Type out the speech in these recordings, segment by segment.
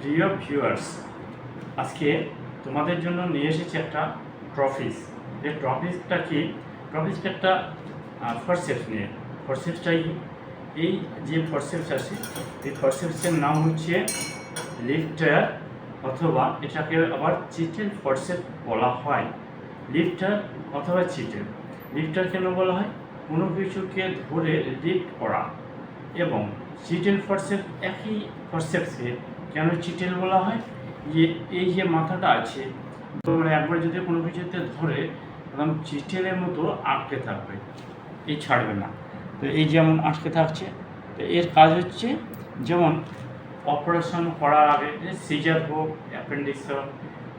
প্রিয় ভিউয়ার্স, আজকে তোমাদের জন্য নিয়ে এসেছি একটা ট্রফিস যে ট্রফিসটা কি? ট্রফিসটা একটা ফরসেপস নিয়ে। ফরসেপসটাই এই যে ফরসেপস আছে, এই ফরসেপসের নাম হচ্ছে লিফটার অথবা এটাকে আবার চিটেল ফরসেপ বলা হয়। লিফটার অথবা চিটেল লিফটার কেন বলা হয়? কোনো কিছুকে ধরে লিফট করা। এবং চিটেল ফরসেপ একই ফরসেপসকে কেন চিটেল বলা হয়? যে এই যে মাথাটা আছে তো মানে একবার যদি কোনো কিছুতে ধরে, একদম চিটেলের মতো আটকে থাকবে। এই ছাড়বে না। তো এই যেমন আটকে থাকছে, তো এর কাজ হচ্ছে যেমন অপারেশন করার আগে সিজার হোক অ্যাপেন্ডিক্স হোক,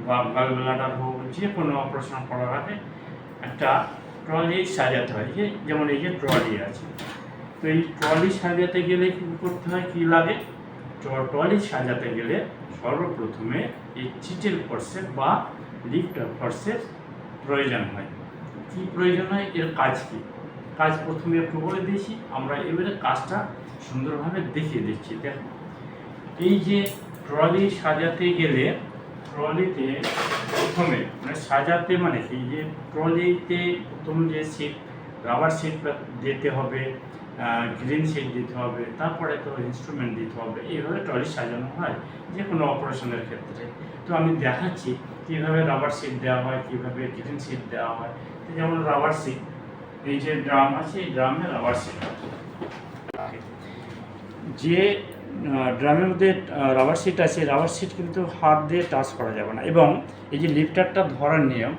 বা গালব্লাডার হোক, যে কোনো অপারেশন করার আগে একটা ট্রলি সাজাতে হয়। যে যেমন এই যে ট্রলি আছে। তো এই ট্রলি সাজাতে গেলে কী করতে হয়, কী লাগে? ট- ট্রলি সাজাতে গেলে সর্বপ্রথমে এই চিটের ফর্সেপ বা লিফটার ফর্সেপ প্রয়োজন হয়। কী প্রয়োজন হয়? এর কাজ কী? কাজ প্রথমে একটু বলে দিয়েছি। আমরা এবারে কাজটা সুন্দরভাবে দেখিয়ে দিচ্ছি। দেখো, এই যে ট্রলি সাজাতে গেলে ট্রলিতে প্রথমে মানে সাজাতে মানে কি? যে ট্রলিতে প্রথম যে সিট রাবার সিট দিতে হবে। গ্রিন সিট দিতে হবে, তারপরে তো ইনস্ট্রুমেন্ট দিতে হবে, এইভাবে ট্রলি সাজানো হয় যে কোনো অপারেশনের ক্ষেত্রে। তো আমি দেখাচ্ছি কীভাবে রাবার সিট দেওয়া হয়, কীভাবে গ্রিন সিট দেওয়া হয়। যেমন রাবার সিট এই যে ড্রাম আছে, এই ড্রামে রাবার সিট যে ড্রামের মধ্যে রাবার সিট আছে রাবার সিট কিন্তু হাত দিয়ে টাচ করা যাবে না এবং এই যে লিফটারটা ধরার নিয়ম,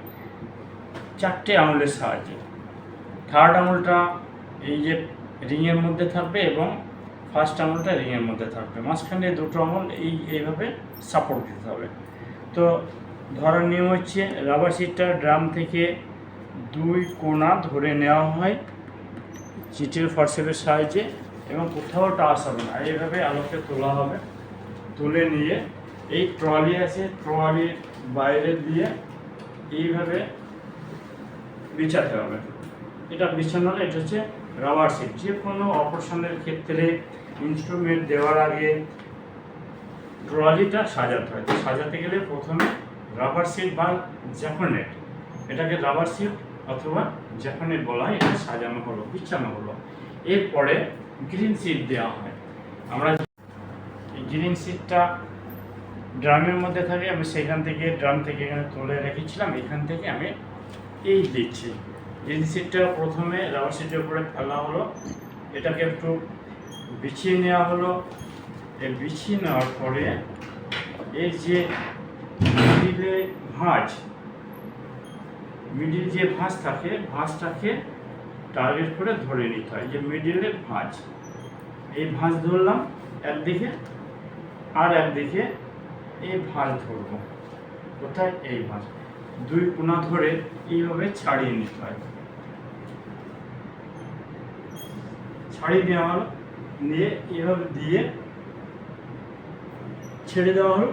চারটে আঙুলের সাহায্যে। থার্ড আঙুলটা এই যে রিংয়ের মধ্যে থাকবে এবং ফার্স্ট আঙুলটা রিংয়ের মধ্যে থাকবে। মাঝখানে দুটো আঙুল এই, এইভাবে সাপোর্ট দিতে হবে। তো ধরার নিয়ম হচ্ছে রাবার সিটটা ড্রাম থেকে দুই কোণা ধরে নেওয়া হয় চিটের ফরসেপের সাহায্যে এবং কোথাও টাচ হবে না। এইভাবে আলোকে তোলা হবে। তুলে নিয়ে এই ট্রলি আছে ট্রলির বাইরে দিয়ে এইভাবে বিছাতে হবে। এটা বিছানোর এটা হচ্ছে রাবার সিট যে কোনো অপারেশনের ক্ষেত্রে ইনস্ট্রুমেন্ট দেওয়ার আগে ট্রলিটা সাজাতে হয়। সাজাতে গেলে প্রথমে রাবার সিট বা জ্যাকনেট এটাকে রাবার সিট অথবা জ্যাকনেট বলা হয়, এটা সাজানো হলো, বিছানো হলো। এরপরে গ্রিন সিট দেওয়া হয়। আমরা গ্রিন সিটটা ড্রামের মধ্যে থাকে, আমি সেখান থেকে, ড্রাম থেকে এখানে তুলে রেখেছিলাম, এখান থেকে আমি এই দিচ্ছি। গ্রিন সিটটা প্রথমে রাবার সিটের উপরে ফেলা হলো। এটাকে একটু বিছিয়ে নেওয়া হলো। এই বিছিয়ে নেওয়ার পরে এই যে মিডিলে ভাঁজ মিডিল যে ভাঁজ থাকে ভাঁজটাকে টার্গেট করে ধরে নিতে হয়। যে মিডিলে ভাঁজ, এই ভাঁজ ধরলাম, একদিকে আর একদিকে এই ভাঁজ ধরবো। কোথায়? এই ভাঁজ। দুই কোনা ধরে এইভাবে ছাড়িয়ে নিতে হয়। ছাড়িয়ে দেওয়া হলো। নিয়ে এইভাবে দিয়ে ছেড়ে দেওয়া হলো।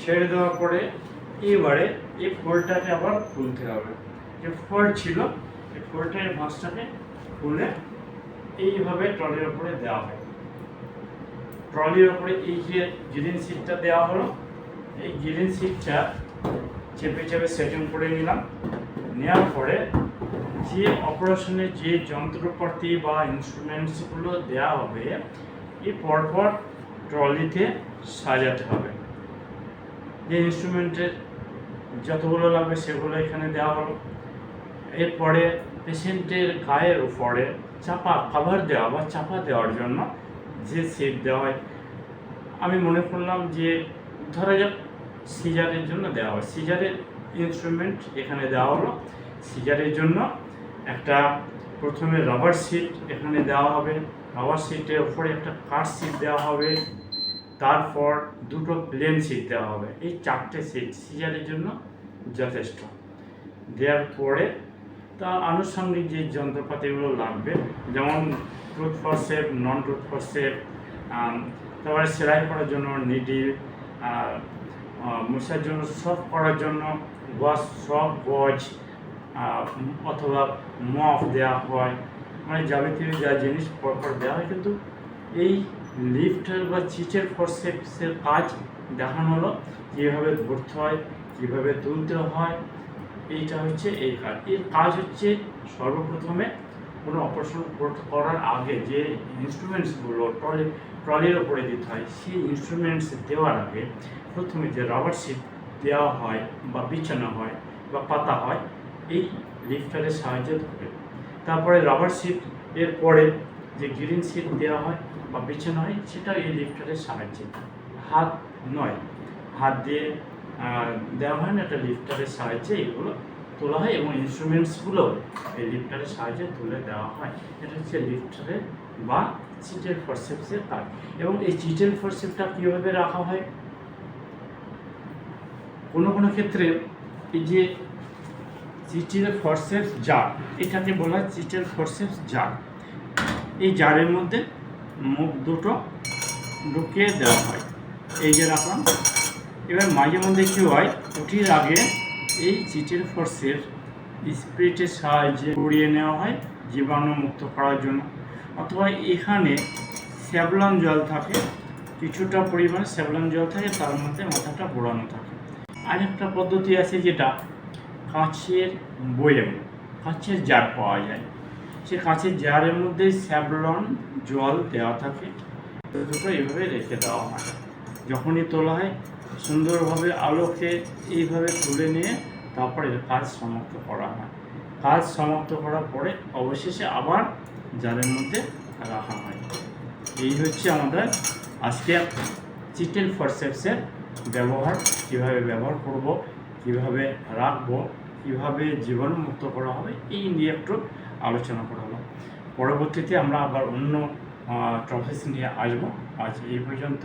ছেড়ে দেওয়ার পরে এবারে এই ফোল্ডটাকে আবার খুলতে হবে। যে ফোল্ড ছিল, এই ফোল্ডটা এই ভাঁজটাকে খুলে এইভাবে ট্রলির ওপরে দেওয়া হয়। ট্রলির ওপরে এই যে গ্রিন সিটটা দেওয়া হলো, এই গ্রিন সিটটা চেপে চেপে সেটিং করে নিলাম। নেওয়ার পরে যে অপারেশনে যে যন্ত্রপাতি বা ইনস্ট্রুমেন্টসগুলো দেওয়া হবে, এই পরপর ট্রলিতে সাজাতে হবে। যে ইনস্ট্রুমেন্টের যতগুলো লাগবে সেগুলো এখানে দেওয়া হলো। এরপরে পেশেন্টের গায়ের উপরে চাপা কাভার দেওয়া বা চাপা দেওয়ার জন্য যে সিট দেওয়া হয়। আমি মনে করলাম যে ধরা যাক সিজারের জন্য দেওয়া হয়। সিজারের ইনস্ট্রুমেন্ট এখানে দেওয়া হলো। সিজারের জন্য একটা প্রথমে রাবার সিট এখানে দেওয়া হবে। রাবার সিটের উপরে একটা কাঠ সিট দেওয়া হবে। তারপর দুটো প্লেন সিট দেওয়া হবে। এই চারটে সিট সিজারের জন্য যথেষ্ট। দেওয়ার পরে তা আনুষঙ্গিক যে যন্ত্রপাতিগুলো লাগবে, যেমন tooth forcep non tooth forcep তারপরে সেলাই করার জন্য নিডিল মশার জন্য, সব করার জন্য ওয়াশ সব গজ অথবা মফ দেওয়া হয়। মানে যাবতীয় যা জিনিস পরপর দেওয়া হয়, কিন্তু এই লিফটার বা চিচের ফরসেপসের কাজ দেখানো হলো, কীভাবে ধরতে হয়, কীভাবে তুলতে হয়, এইটা হচ্ছে এই কাজ। এর কাজ হচ্ছে সর্বপ্রথমে কোনো অপারেশন করার আগে যে ইনস্ট্রুমেন্টসগুলো ট্রলি, ট্রলির ওপরে দিতে হয়, সেই ইনস্ট্রুমেন্টস দেওয়ার আগে প্রথমে যে রাবার শিট দেওয়া হয় বা বিছানো হয় বা পাতা হয় এই লিফটারের সাহায্যে ধরে তারপরে রাবার শিট এর পরে যে গ্রিন শিট দেওয়া হয় বা বিছানো হয় সেটা এই লিফটারের সাহায্যে। হাত নয়। হাত দিয়ে দেওয়া হয় না একটা লিফটারের সাহায্যে এগুলো তোলা হয় এবং ইনস্ট্রুমেন্টসগুলো এই লিফটারের সাহায্যে তুলে দেওয়া হয়। এটা হচ্ছে লিফটারের বা চিটেল ফরসেপসের কাজ। এবং এই চিটেল ফরসেপটা কীভাবে রাখা হয়? কোনো কোনো ক্ষেত্রে এই যে চিটেল ফরসেপস জার এটাকে বলা হয় চিটেল জার এই জারের মধ্যে মুখ দুটো ঢুকিয়ে দেওয়া হয়। এই যে রাখলাম। এবার মাঝে মধ্যে কী হয় কুটির আগে এই চিটেল ফোর্সের স্প্রিটের সাহায্যে উড়িয়ে নেওয়া হয় জীবাণু মুক্ত করার জন্য। অথবা এখানে স্যাবলন জল থাকে, কিছুটা পরিমাণে স্যাবলন জল থাকে, তার মধ্যে মাথাটা বোড়ানো থাকে। আরেকটা পদ্ধতি আছে যেটা কাঁচের বয়েম কাঁচের জার পাওয়া যায়। সে কাঁচের জারের মধ্যে স্যাবলন, জল দেওয়া থাকে। দুটো এইভাবে রেখে দেওয়া হয়। যখনই তোলা হয়, সুন্দরভাবে আলোকে এইভাবে তুলে নিয়ে তারপরে কাজ সমাপ্ত করা হয়। কাজ সমাপ্ত করার পরে অবশেষে আবার জারের মধ্যে রাখা হয়। এই হচ্ছে আমাদের আজকে চিটেল ফরসেপসের ব্যবহার, কীভাবে ব্যবহার করব কীভাবে রাখব, কীভাবে জীবাণুমুক্ত করা হবে, এই নিয়ে একটু আলোচনা করা হলো। পরবর্তীতে আমরা আবার অন্য টপিক নিয়ে আসব। আজ এই পর্যন্ত।